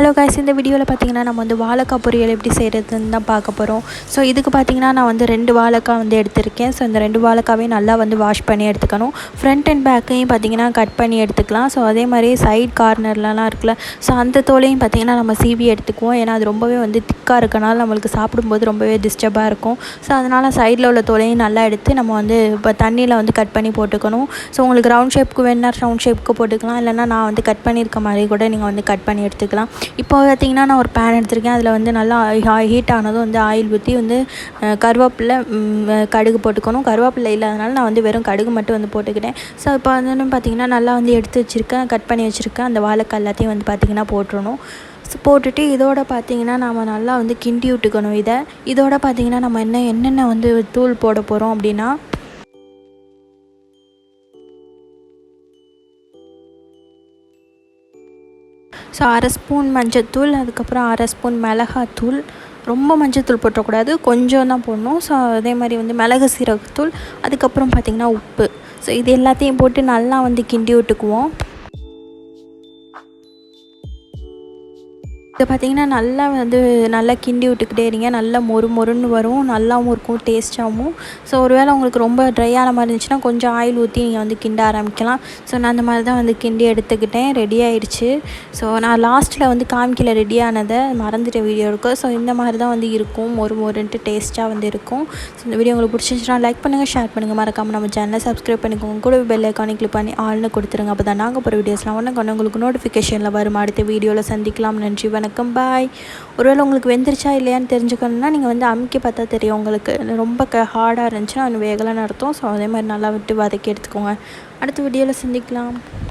Hello guys இந்த வீடியோவில் பார்த்தீங்கன்னா நம்ம வந்து வாழைக்காய் பொரியல் எப்படி செய்கிறதுன்னு தான் பார்க்க போகிறோம் ஸோ இதுக்கு பார்த்தீங்கன்னா நான் வந்து ரெண்டு வாழைக்காய் வந்து எடுத்திருக்கேன். ஸோ இந்த ரெண்டு வாழைக்காவையும் நல்லா வந்து வாஷ் பண்ணி எடுத்துக்கணும். ஃப்ரண்ட் அண்ட் பேக்கையும் பார்த்தீங்கன்னா கட் பண்ணி எடுத்துக்கலாம். ஸோ அதே மாதிரி சைட் கார்னர்லலாம் இருக்குல்ல ஸோ அந்த தோலையும் பார்த்தீங்கன்னா நம்ம சீவி எடுத்துக்குவோம். ஏன்னா அது ரொம்பவே வந்து திக்காக இருக்கனால நம்மளுக்கு சாப்பிடும்போது ரொம்பவே டிஸ்டர்பாக இருக்கும். ஸோ அதனால் சைடில் உள்ள தோலையும் நல்லா எடுத்து நம்ம வந்து இப்போ தண்ணியில் வந்து கட் பண்ணி போட்டுக்கணும். ஸோ உங்களுக்கு ரவுண்ட் ஷேப்புக்கு வேணுன்னா ரவுண்ட் ஷேப்புக்கு போட்டுக்கலாம். இல்லைனா நான் வந்து கட் பண்ணியிருக்க மாதிரி கூட நீங்கள் வந்து கட் பண்ணி எடுத்துக்கலாம். இப்போ பார்த்திங்கன்னா நான் ஒரு பேன் எடுத்திருக்கேன். அதில் வந்து நல்லா ஹீட் ஆனதும் வந்து ஆயில் ஊற்றி வந்து கருவேப்பிலை கடுகு போட்டுக்கணும். கருவேப்பிலை இல்லாதனால நான் வந்து வெறும் கடுகு மட்டும் வந்து போட்டுக்கிட்டேன். ஸோ இப்போ வந்து பார்த்திங்கன்னா நல்லா வந்து எடுத்து வச்சுருக்கேன். கட் பண்ணி வச்சுருக்கேன். அந்த வாழைக்காய் எல்லாத்தையும் வந்து பார்த்திங்கன்னா போட்டுடணும் ஸோ போட்டுட்டு இதோட பார்த்தீங்கன்னா நம்ம நல்லா வந்து கிண்டி விட்டுக்கணும் இதை. இதோட பார்த்தீங்கன்னா நம்ம என்ன என்னென்ன வந்து தூள் போட போகிறோம் அப்படின்னா ஸோ அரை ஸ்பூன் மஞ்சத்தூள் அதுக்கப்புறம் அரை ஸ்பூன் மிளகாத்தூள். ரொம்ப மஞ்சத்தூள் போட்டக்கூடாது கொஞ்சம் தான் போடணும். ஸோ அதே மாதிரி வந்து மிளகு சீரகத்தூள் அதுக்கப்புறம் பார்த்திங்கன்னா உப்பு. ஸோ இது எல்லாத்தையும் போட்டு நல்லா வந்து கிண்டி விட்டுக்குவோம். இதை பார்த்தீங்கன்னா நல்லா வந்து நல்லா கிண்டி விட்டுக்கிட்டே இருங்க. நல்லா மொறு மொறுன்னு வரும். நல்லாவும் இருக்கும் டேஸ்ட்டாகவும் ஸோ ஒருவேளை உங்களுக்கு ரொம்ப ட்ரை ஆன மாதிரி இருந்துச்சுன்னா கொஞ்சம் ஆயில் ஊற்றி நீங்கள் வந்து கிண்ட ஆரம்பிக்கலாம். ஸோ நான் அந்த மாதிரி தான் வந்து கிண்டி எடுத்துக்கிட்டேன். ரெடி ஆயிடுச்சு. ஸோ நான் லாஸ்ட்டில் வந்து காமிக்கல ரெடியானதை மறந்துட்ட வீடியோ இருக்கும் ஸோ இந்த மாதிரி தான் வந்து இருக்கும். மொறு மொறுன்ட்டு டேஸ்ட்டாக வந்து இருக்கும். ஸோ இந்த வீடியோ உங்களுக்கு பிடிச்சிருந்துச்சுன்னா லைக் பண்ணுங்கள் ஷேர் பண்ணுங்கள் மறக்காமல் நம்ம சேனலை சப்ஸ்கிரைப் பண்ணிக்கோங்க. கூட பெல் ஐக்கானே கிளிக் பண்ணி ஆள்னு கொடுத்துருங்க. அப்போ தான் நாங்கள் போகிற வீடியோஸ்லாம் ஒன்று கொண்டு உங்களுக்கு நோட்டிஃபிகேஷனில் வரும். அடுத்த வீடியோவில் சந்திக்கலாம். நன்றி வணக்கம். பாய் ஒருவேளை உங்களுக்கு வெந்துருச்சா இல்லையான்னு தெரிஞ்சுக்கணுன்னா நீங்கள் வந்து அமுக்கி பார்த்தா தெரியும் உங்களுக்கு. ரொம்ப க ஹார்டாக இருந்துச்சுன்னா அது வேகலைன்னு அர்த்தம். ஸோ அதே மாதிரி நல்லா விட்டு வதக்கி எடுத்துக்கோங்க. அடுத்த வீடியோவில் சந்திக்கலாம்.